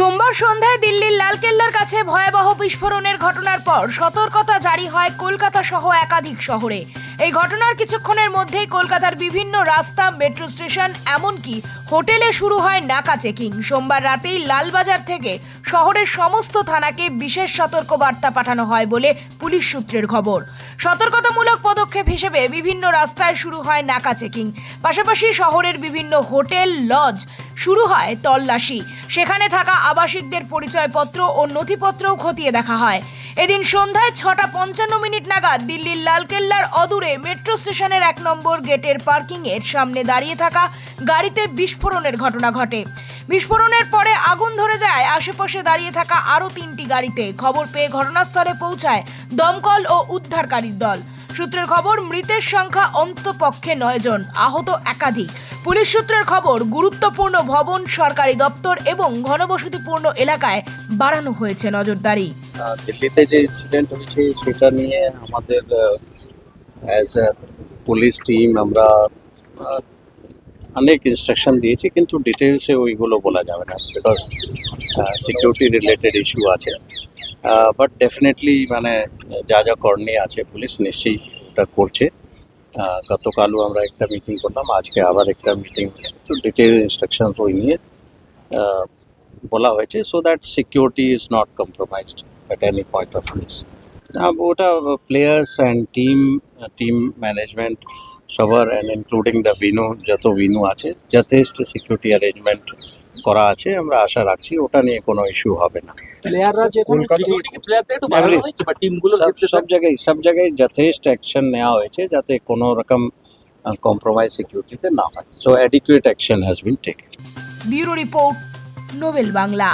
সোমবার সন্ধ্যায় দিল্লির লালকেল্লার কাছে ভয়াবহ বিস্ফোরণের ঘটনার পর সতর্কতা জারি হয় কলকাতা সহ একাধিক শহরে। এই ঘটনার কিছুক্ষণের মধ্যেই কলকাতার বিভিন্ন রাস্তা, মেট্রো স্টেশন, এমনকি হোটেলে শুরু হয় নাকা চেকিং। সোমবার রাতেই লালবাজার থেকে শহরের সমস্ত থানাকে বিশেষ সতর্কবার্তা পাঠানো হয় বলে পুলিশ সূত্রের খবর। সতর্কতামূলক পদক্ষেপ হিসেবে বিভিন্ন রাস্তায় শুরু হয় নাকা চেকিং। পাশাপাশি শহরের বিভিন্ন হোটেল, লজ শুরু হয় তল্লাশি। সেখানে থাকা আবাসিকদের পরিচয়পত্র ও নথিপত্রও খতিয়ে দেখা হয়। এদিন সন্ধ্যায় ছটা পঞ্চান্ন মিনিট নাগাদ দিল্লির লালকেল্লার অদূরে মেট্রো স্টেশনের এক নম্বর গেটের পার্কিং এর সামনে দাঁড়িয়ে থাকা গাড়িতে বিস্ফোরণের ঘটনা ঘটে। বিস্ফোরণের পরে আগুন ধরে যায়, আশেপাশে দাঁড়িয়ে থাকা আরও তিনটি গাড়িতে। খবর পেয়ে ঘটনাস্থলে পৌঁছায় দমকল ও উদ্ধারকারীর দল। সূত্রের খবর, মৃতের সংখ্যা অন্তপক্ষে নয় জন, আহত একাধিক। পুলিশ সূত্রের খবর, গুরুত্বপূর্ণ ভবন, সরকারি দপ্তর এবং ঘনবসতিপূর্ণ এলাকায় বাড়ানো হয়েছে নজরদারি। দিল্লিতে যে ইনসিডেন্ট হয়েছে, সেটা নিয়ে আমাদের অ্যাজ এ পুলিশ টিম আমরা অনেক ইনস্ট্রাকশন দিয়েছি, কিন্তু ডিটেলসে ওইগুলো বলা যাবে না বিকজ সিকিউরিটি রিলেটেড ইস্যু আছে। বাট ডেফিনেটলি মানে যা যা করণীয় আছে, পুলিশ নিশ্চয়ই ওটা করছে। গতকালও আমরা একটা মিটিং করলাম, আজকে আবার একটা মিটিং একটু ডিটেল ইনস্ট্রাকশন ওই নিয়ে বলা হয়েছে so that security is not compromised at any point of view. ওটা players and team team management সবার অ্যান্ড ইনক্লুডিং দ্য ভিনু যত ভিনু আছে যথেষ্ট সিকিউরিটি অ্যারেঞ্জমেন্ট করা আছে আমরা আশা রাখছি ওটা নিয়ে কোনো ইস্যু হবে না। প্লেয়াররা যে সব জায়গায় সব জায়গায় যথেষ্ট অ্যাকশন নেওয়া হয়েছে যাতে কোনো রকম কম্প্রোমাইজ সিকিউরিটিতে না হয়। So adequate action has been taken bureau report Nobel Bangla.